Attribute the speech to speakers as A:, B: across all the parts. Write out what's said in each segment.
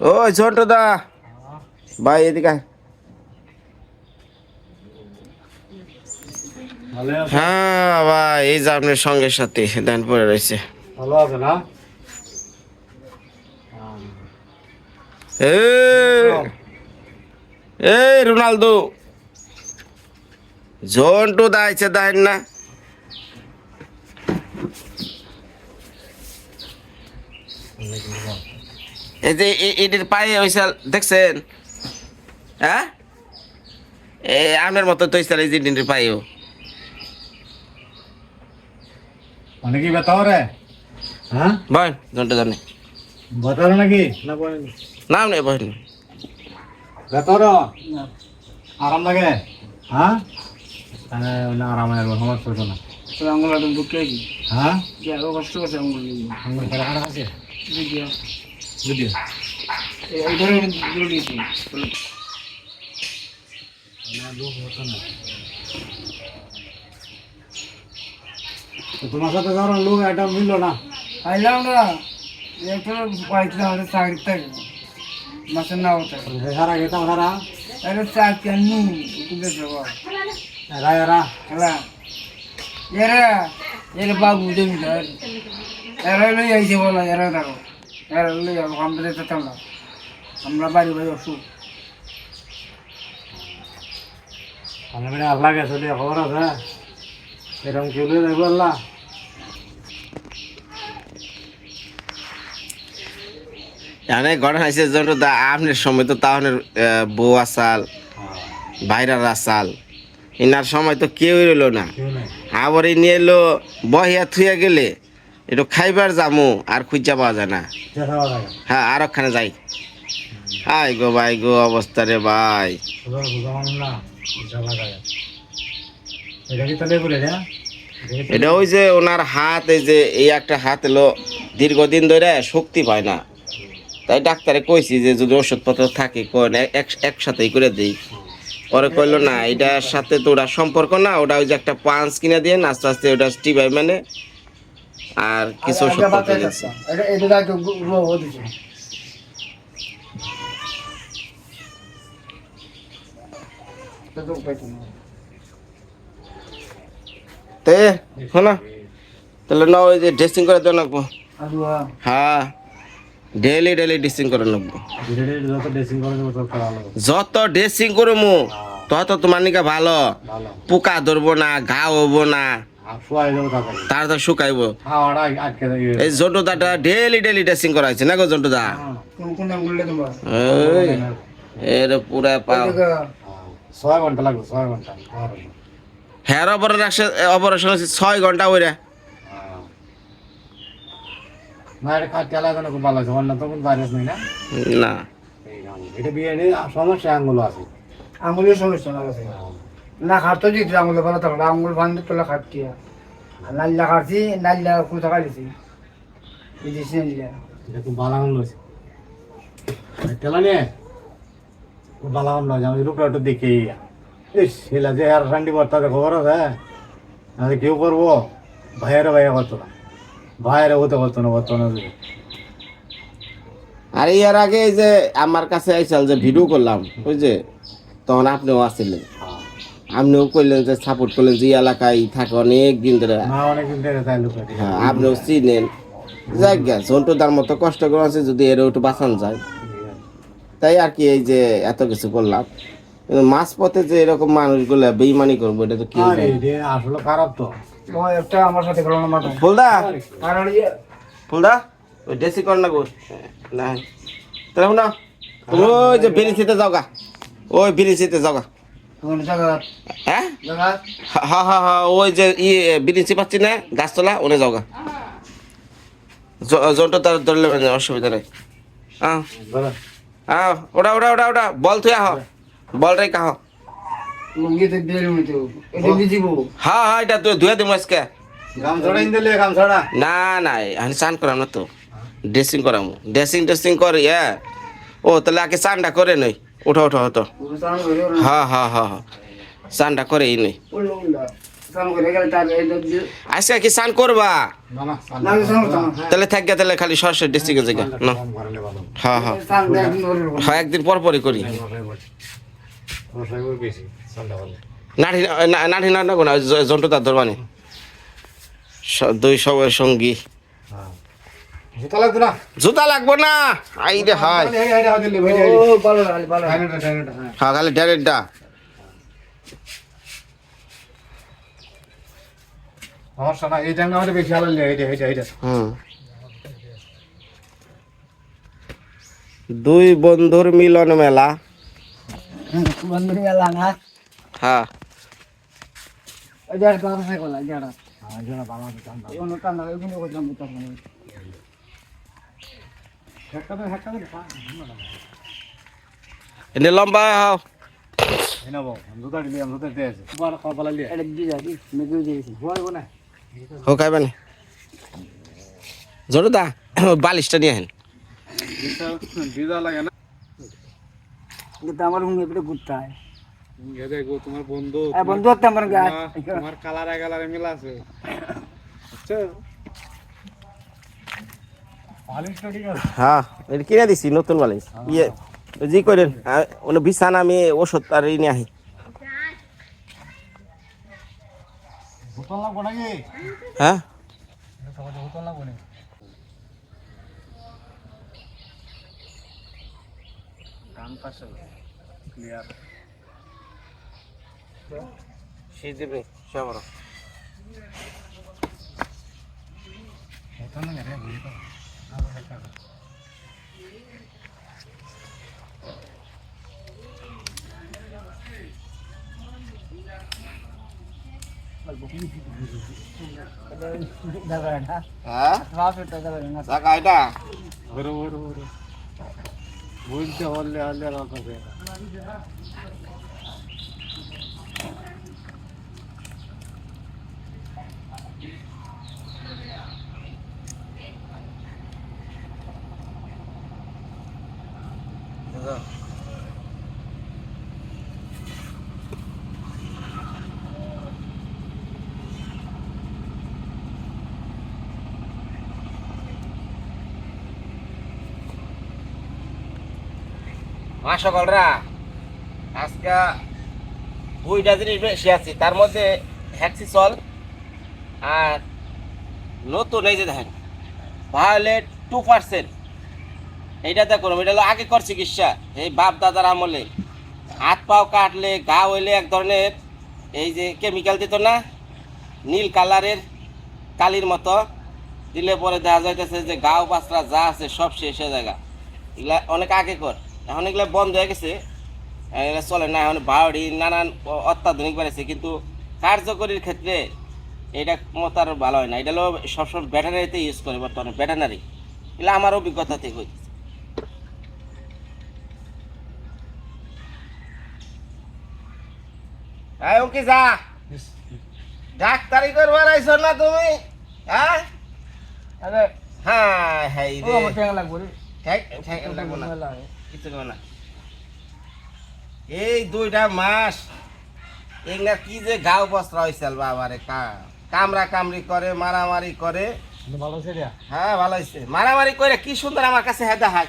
A: ওই ছোট দা ভাই এদিকে হ্যাঁ ভাই এই যে আপনার সঙ্গে সাথে দেন পরে রয়েছে।
B: ভালো আছে না
A: এই! রোনালদো। জন্টু দাইছে দেন না। এই যে এটির পায়ে হয়েছে দেখছেন? হ্যাঁ? এ আমের মতো তো এই যে এটির পায়েও।
B: কি ব্যথা হ্যাঁ?
A: বল জন্টু জানে
B: ব্যথা নাকি? না বলেন।
A: নাম নেই
B: আরাম লাগে? হ্যাঁ? না আরাম লাগে আমার ছোট না।
C: আঙুল একদম ঢুকে কি
B: হ্যাঁ?
C: আরও কষ্ট করছে আঙুল
B: আঙুল খারাপ খারাপ আছে?
C: ভিডিও
B: বুঝলি?
C: এই ধরে দূরে দিয়েছি।
B: তো তোমার সাথে ধরো লোক এটা মিললো না।
C: আইলাম না। একটা বাড়িতে আমাদের চাকরি থাকে মাসের না হতে
B: সারা গেতাম সারা
C: আরে চাকরি তুলে দেবো
B: এরা এরা
C: হ্যাঁ এরা এরা বাবু জমিদার এরা লই আইছে বলা এরা দেখো। এরা লই আমরা যেতাম না। আমরা বাড়ি বাড়ি অসুখ।
B: আমি মানে আল্লাহ গেছে খবর আছে? এরকম কেউ আল্লাহ?
A: জানে ঘটনা হয়েছে দা আপনার সময় তো তাহনের বউ আসাল বাইরার আসাল। ইনার সময় তো কেউ রইল না। আবার এই নিয়ে এলো বহিয়া থুইয়া গেলে একটু খাইবার জামু আর খুঁজা পাওয়া যায় না। হ্যাঁ আর ওখানে যাই। আই গো ভাই গো অবস্থা রে ভাই।
B: এটা
A: ওই যে ওনার হাত এই যে এই একটা হাত এলো দীর্ঘদিন ধরে শক্তি পায় না। তাই ডাক্তারে কইছি যে যদি ওষুধপত্র থাকে কোন এক- একসাথেই করে দিই। পরে কইলো না এটার সাথে তো ওটা সম্পর্ক না ওটা ওই যে একটা পাঞ্চ কিনে দিয়ে আস্তে আস্তে ওটা টিবাই মানে আর কিছু ওষুধপত্র দিচ্ছে। তে শোনা তাহলে না ওই যে ড্রেসিং করে দেওয়া লাগবো। হ্যাঁ। ডেলি ডেলি ড্রেসিং করে নেব
B: যত ড্রেসিং
A: করব তত তোমার নিকে ভালো। পোকা ধরবো না ঘা হব না। তার তো শুকাইবো। এই জন্টু দাটা ডেলি ডেলি ড্রেসিং করা হয়েছে না গো জন্টু দা ওই এর পুরা পাও।
B: ছয় ঘণ্টা লাগবে ছয় ঘণ্টা।
A: হেয়ার অপারেশন অপারেশন ছয় ঘণ্টা ওইরা।
B: খাটতে আলাদা না খুব ভালো আছে অন্য তখন ভাইরাস নেই না?
A: না।
B: এটা বিয়ে নেই সমস্যা আঙ্গুল আছে।
C: আঙুলের সমস্যা লাগাছে না খাটতো দিতে আঙুলে ভালো থাকল আঙুল ভাঙতে তোলা খাটতি। আর নাল্লা খাটছি নাল্লা কুড়ি টাকা দিছি এই নাল্লা
B: এটা খুব ভালো আঙুল আছে তেলা নিয়ে খুব ভালো আঙুল আছে আমি রূপটা একটু দেখে ইস শিলা যে আর সান্ডি বর্তা খবর আছে? কেউ করব? ভাইয়েরা ভাইয়া করতো না। ভাইয়েরা হতে করতো না বর্তমানে
A: আর এর আগে এই যে আমার কাছে আইসাল যে ভিডিও করলাম ওই যে তখন আপনিও আসছিলেন আপনিও কইলেন যে সাপোর্ট করলেন যে এলাকায় থাকে অনেক দিন ধরে।
B: না
A: হ্যাঁ আপনিও চিনেন। যাই গে জন্টুদার মতো কষ্ট করে আছে যদি এর একটু বাঁচান যায়। তাই আর কি এই যে এত কিছু করলাম। কিন্তু মাছ পথে যে এরকম মানুষগুলো বেইমানি করব এটা তো কি
B: আসলে খারাপ তো।
C: একটা আমার সাথে গেল না
A: ফুলদা?
C: আর ইয়ে
A: ফুলদা? ওই ডেসি কর না গো। না তাহলে না ওই যে বিরিচিতে যাও গা। ওই বিরিচিতে যাও গা। হ্যাঁ? হ্যাঁ হ্যাঁ হ্যাঁ ওই যে ই বিরিচি পাচ্ছি না গাছতলা ওনে যাও গা। জন্টু তার ধরলে অসুবিধা নেই। হ্যাঁ ওটা ওটা ওটা ওটা বল তুই আহ। বল রে কাহ।
C: লুঙ্গিতে দিয়ে লুঙ্গিতে এটা দিয়ে দিব
A: হ্যাঁ হ্যাঁ এটা তুই ধুয়ে দিব আজকে।
B: গাম ছড়া ইন্দলে গাম ছড়া
A: না না আমি চান করাম না তো। ড্রেসিং করামু। ড্রেসিং ড্রেসিং করে হ্যাঁ ও তাহলে আগে চানটা করে নই ওঠো ওঠো ওঠো
C: পুরো স্নান করে ওরা
A: হ্যাঁ হ্যাঁ হ্যাঁ হ্যাঁ চানটা করে এই নই
C: উল্লো উল্লো স্নান করে গেলে তার এই দব দিয়ে
A: আজকে কি চান করবা?
B: না না
C: না স্নান করতাম
A: তাহলে থাক তাহলে খালি সরাসরি জায়গা না হ্যাঁ হ্যাঁ
C: একদিন
A: হ্যাঁ পর পরই করি। নাঠি নাঠি না না জন্টু তার ধরবানি দুই সবের সঙ্গী।
B: হ্যাঁ জুতা লাগবে না?
A: জুতা লাগবো না। আই রে হাই।
B: এই এই হাতে দিলে ভাই
C: ও ভালো ভালো ভালো।
B: ডাইনোটা ডাইনোটা হ্যাঁ।
A: হ্যাঁ খালি ডাইরেক্টটা।
B: সমস্যা না এই জায়গা আমাদের বেশি আলো এইটা এইটা এইটা।
A: হুম। দুই বন্ধুর মিলন মেলা।
C: বন্ধু মেলা না?
A: হ্যাঁ।
C: এটা একটা আছে কোলা এটা
B: হ্যাঁ যেন বাবা ঠান্ডা
C: এই অনু টানা এগুলো করলাম বুঝতাম না
B: একটা তো একটা তো
A: এনে লম্বা হও।
B: এই নাও জুতা দিলে আমি জুতা দিয়ে আছে বড় খাওয়া পালা লিয়ে
C: এটা দিয়ে যাবি মেঘে দিয়েছি।
B: বলব না।
A: হো খাইবেন জোর দা বালিশটা নিয়ে আহেন।
B: দিদা লাগে না।
C: কিন্তু আমার হুঙ্গে পেটে ঘুরতে হয়
B: দেখো তোমার বন্ধু
C: বন্ধু হতে
B: তোমার কালারে কালারে মিল আছে। আচ্ছা
A: হ্যাঁ এটা কিনে দিছি নতুন বালিশ ইয়ে জি করেন ওনে বিছানা আমি ওষুধ আর নিয়ে আহি। হ্যাঁ?
B: কান পাশে ক্লিয়ার
A: শীত দেবে সবার
B: বোতল না রে বুঝি তো
A: হ্যাঁ
C: ট্রাফিক টাকা না
A: টাকা এটা সকলরা, আজকে দুইটা জিনিস বেশি আছে। তার মধ্যে হ্যাক্সিসল আর নতুন এই যে দেখেন, ভায়োলেট টু পার্সেন্ট এইটা দেখুন, এটা হলো আগেকর চিকিৎসা, এই বাপ দাদার আমলে। হাত পাও কাটলে, গা হইলে এক ধরনের এই যে কেমিক্যাল দিত না, নীল কালারের কালির মতো। দিলে পরে দেখা যাইতেছে যে গাও পাঁচরা যা আছে সব শেষ হয়ে জায়গা এগুলা অনেক আগে কর এখন এগুলা বন্ধ হয়ে গেছে। এগুলা চলে না এখন বাউডি নানান অত্যাধুনিক বেড়েছে কিন্তু কার্যকরীর ক্ষেত্রে এটা মতো আর ভালো হয় না। এটা হলো সবসময় ব্যাটারিতে ইউজ করে বর্তমানে ব্যাটারি। এগুলো আমার অভিজ্ঞতা থেকে হইতেছে। এই ওকে যা ডাক্তারি করবার আইছো না তুমি হ্যাঁ? হ্যাঁ হ্যাঁ
C: লাগবে রে।
A: ঠেক ঠেক লাগবো না। কিছু করব না। এই দুইটা মাস এগুলা কি যে গাও বস্ত্র হয়েছিল বাবারে কামরা কামড়া কামড়ি করে মারামারি করে।
B: ভালো
A: হ্যাঁ ভালো হয়েছে মারামারি করে কি সুন্দর আমার কাছে হেদা হাত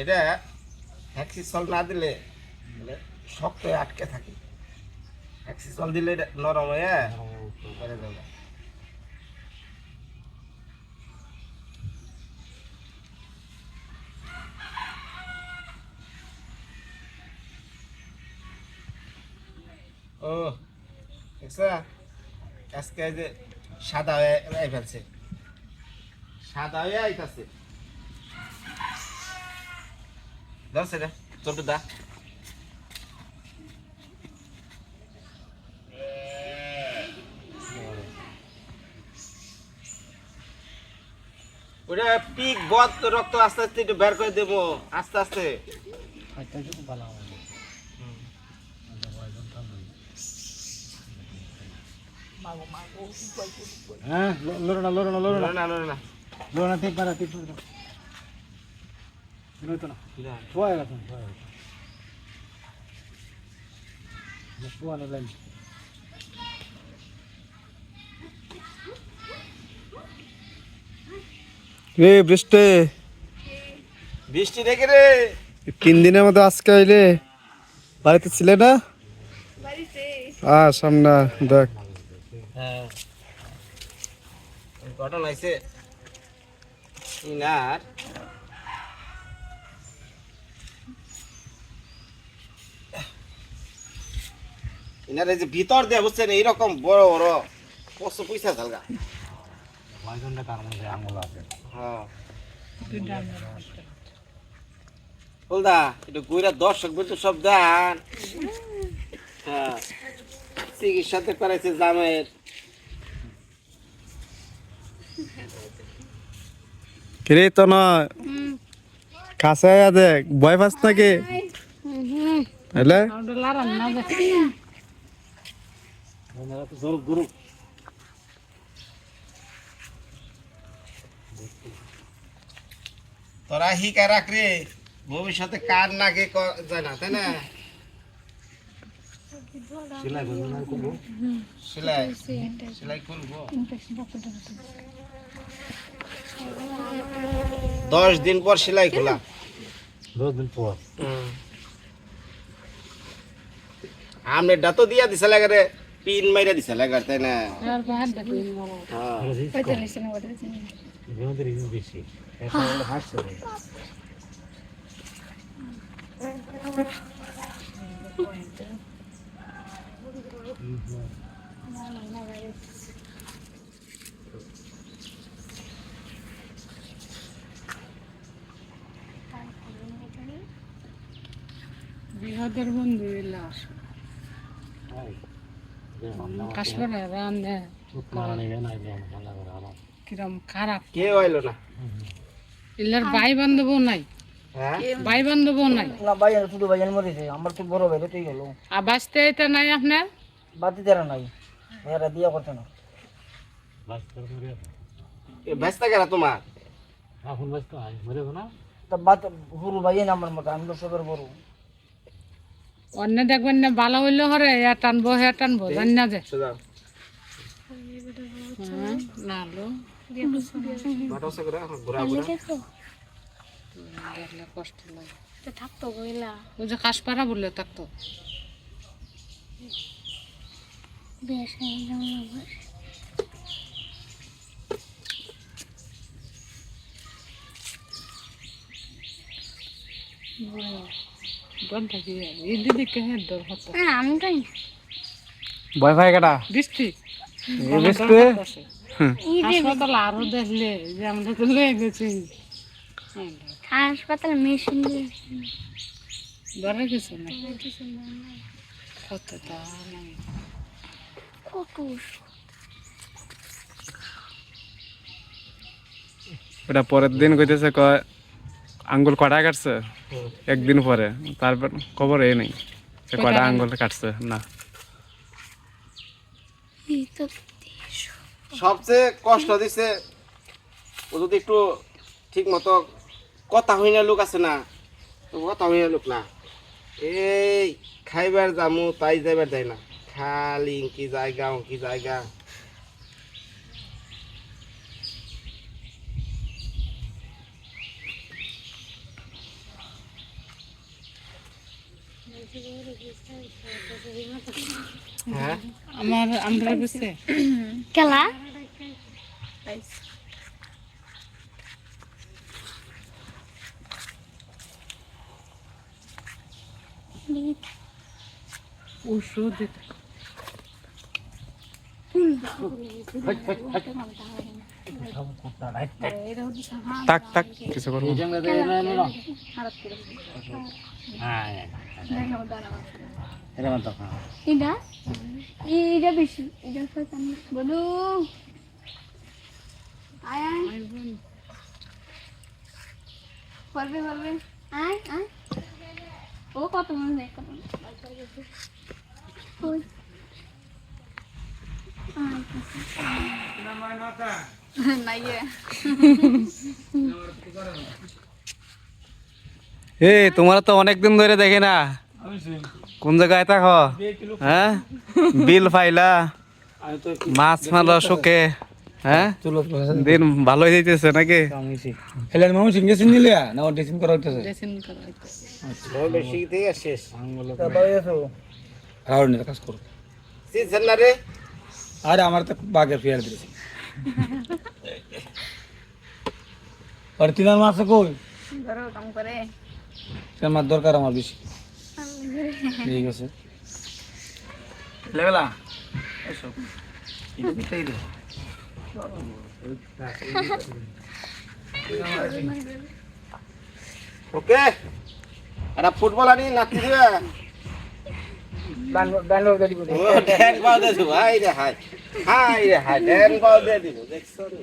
A: এটা হ্যাক্সিসল না দিলে শক্ত হয়ে আটকে থাকে। হ্যাক্সিসল দিলে নরম হয়ে বেড়ে যাবে। ও আজকে যে সাদা হয়ে ফেলছে। সাদা হয়ে আইতাছে। ধরছে রে চন্টু দা ওটা পিক বদ রক্ত আস্তে আস্তে একটু বের করে দেবো আস্তে আস্তে
B: হ্যাঁ লোড়ো না লোড়ো না লোড়ো না
A: না না না
B: লোড়ো না ঠিক পারা ঠিক পারা না শোয়া গেছে লাইন
D: রে বৃষ্টি?
A: বৃষ্টি রেখে রে।
D: তিন দিনের মতো আজকে আইলে বাড়িতে ছিলে না? আ সামনা দেখ।
A: হ্যাঁ। ঘটনা হয়েছে ইনার ইনার এই যে ভিতর দিয়ে বুঝছেন এইরকম বড় বড় কষ্ট পয়সা ঝালগা।
B: মাইজনটা তার মধ্যে আঙুল আছে।
A: হ্যাঁ। বলদা একটু গুইরা দর্শক বলতে সব জান হ্যাঁ। চিকিৎসাতে করাইছে জামের।
D: কিরে তো না কাছে আয়া দেখ ভয় পাস নাকি? হলে
B: জোর গুরু
A: তোরা হিকা রাখ রে ভবিষ্যতে কার নাকে যায় না তাই না?
B: সিলাই করব
A: সেলাই? সেলাই করব? দশ দিন পর সেলাই খোলা।
B: দশ দিন পর।
A: আমনেরটা তো দিয়া দিছে লাগারে পিন মাইরা দিছে লাগার তাই না হ্যাঁ
B: আমাদের ইউজ বেশি এখন হলো হাসছে রে।
E: বিহাদের বন্ধু এলাস
B: হাই। যে মামলা
E: কাশ্মীরে রান্ধে
B: না যে মামলা করে
E: কিরম খারাপ।
A: কে হইল না?
E: এলার ভাই বান্ধব নাই।
A: হ্যাঁ?
E: ভাই বান্ধব নাই।
C: না ভাই শুধু ভাইজান মরেছে আমার তো বড় ভাই তুই গেল
E: আর বাঁচতে এটা নাই আপনার?
C: বাতি তারা নাই। এরা দিয়া না।
A: ব্যস্ত তোমার?
B: এখন বাস মরে না
C: তা বাত হুরু ভাইজান আমার মতো আমি তো সবের বড়।
E: অন্য দেখবেন না ভালো হইলে হরে এ টানবো হে টানবো জানি না যে। হ্যাঁ, কষ্ট লাগে। থাকতো কইলা। ওই যে কাশপাড়া বললে থাকতো। কি
D: ভয় পাই কাটা?
E: বৃষ্টি?
D: বৃষ্টি?
E: হাসপাতাল আরও দেখলে যে আমরা তো লয়ে গেছি।
F: হাসপাতাল মেশিন
E: ধরে কিছু না কত
F: কত
D: ওটা পরের দিন কইতেছে কয় আঙ্গুল কটা কাটছে? একদিন পরে। তারপর খবর এই নেই যে কটা আঙ্গুল? কাটছে। না।
A: সবচেয়ে কষ্ট দিছে ও যদি একটু ঠিক মতো কথা হই না লোক আছে না কথা হই না লোক না। এই খাইবার জামু তাই যাইবার যায় না। খালি কি জায়গা কি জায়গা।
E: আমার আমরা গেছে
F: খেলা
E: ওষুধ
D: তাক তাক কিছু করব
B: এই জঙ্গলে তো এলো এলো হ্যাঁ এটা মাত্র হ্যাঁ
F: এটা এটা বেশি এটা শয়তান বলু আয় আয় পারবে পারবে আয় আয় ও কত মনে নেই কত ওই নাইয়ে
D: এ তোমার তো অনেকদিন ধরে দেখি না। কোন জায়গায় থাকো? হ্যাঁ? বিল ফাইলা মাছ মারলো শোকে হ্যাঁ? দিন ভালোই যাইতেছে নাকি?
C: হেলেন মামু না ও ড্রেসিং করা হইতেছে? কাজ করো।
A: রে
C: আরে আমার তো বাগের ফেয়ার দিয়েছে। আর তিনার মাছ কই?
F: ধরো কাম করে।
C: তিনার মাছ দরকার আমার বেশি? ঠিক আছে। লেবেলা
A: ওকে একটা ফুটবল আনি নাচতে দিবে দেখছ রে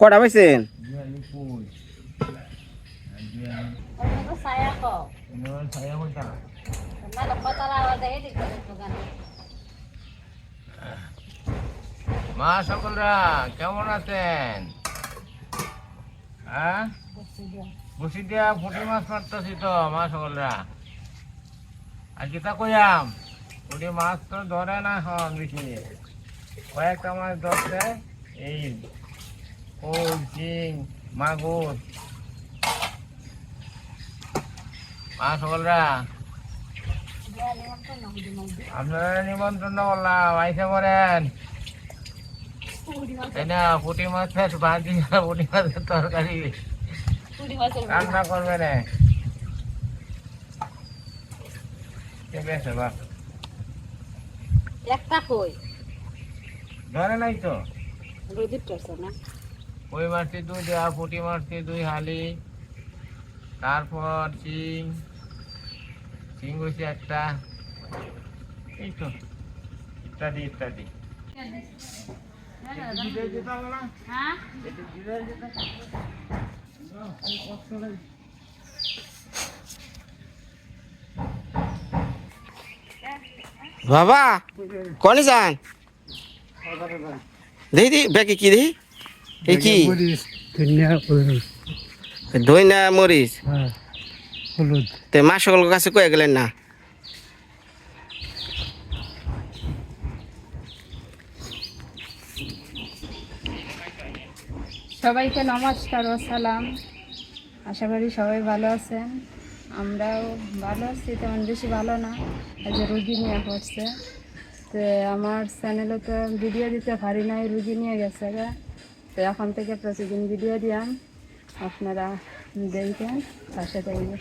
A: কটা পাইছেন? মা সকলরা কেমন আছেন? হ্যাঁ? বসি দিয়া পুঁটি মাছ মারতেছি তো মা সকলরা। আর কিতা কইয়াম পুঁটি মাছ তো ধরে না এখন বেশি কয়েকটা মাছ ধরছে এই কই চিং মাগুর মা সকলরা আপনারা নিমন্ত্রণ করলাম আইসে পড়েন তাই না পুঁটি মাছের ভাজি পুঁটি মাছের তরকারি। রান্না করবে না।
F: একটা কই?
A: ধরে নাই তো? কই মাছটি দুই দেওয়া পুঁটি মাছটি দুই হালি। তারপর চিং। চিং হয়েছে একটা। এই তো। ইত্যাদি ইত্যাদি।
F: হ্যাঁ
A: বাবা কনে যান? দেখি দি ব্যাগে কি দেখি? এই কি? ধইনা মরিচ। তে মা সকল কাছে কয়ে গেলেন না?
G: সবাইকে নমস্কার ও সালাম। আশা করি সবাই ভালো আছেন। আমরাও ভালো আছি, তেমন বেশি ভালো না, এই যে রুগী নিয়ে পড়ছে। তো আমার চ্যানেলে তো ভিডিও দিতে পারি নাই, রুগী নিয়ে গেছে। তো এখন থেকে প্রতিদিন ভিডিও দিয়াম, আপনারা দেখবেন, পাশে থাকবেন।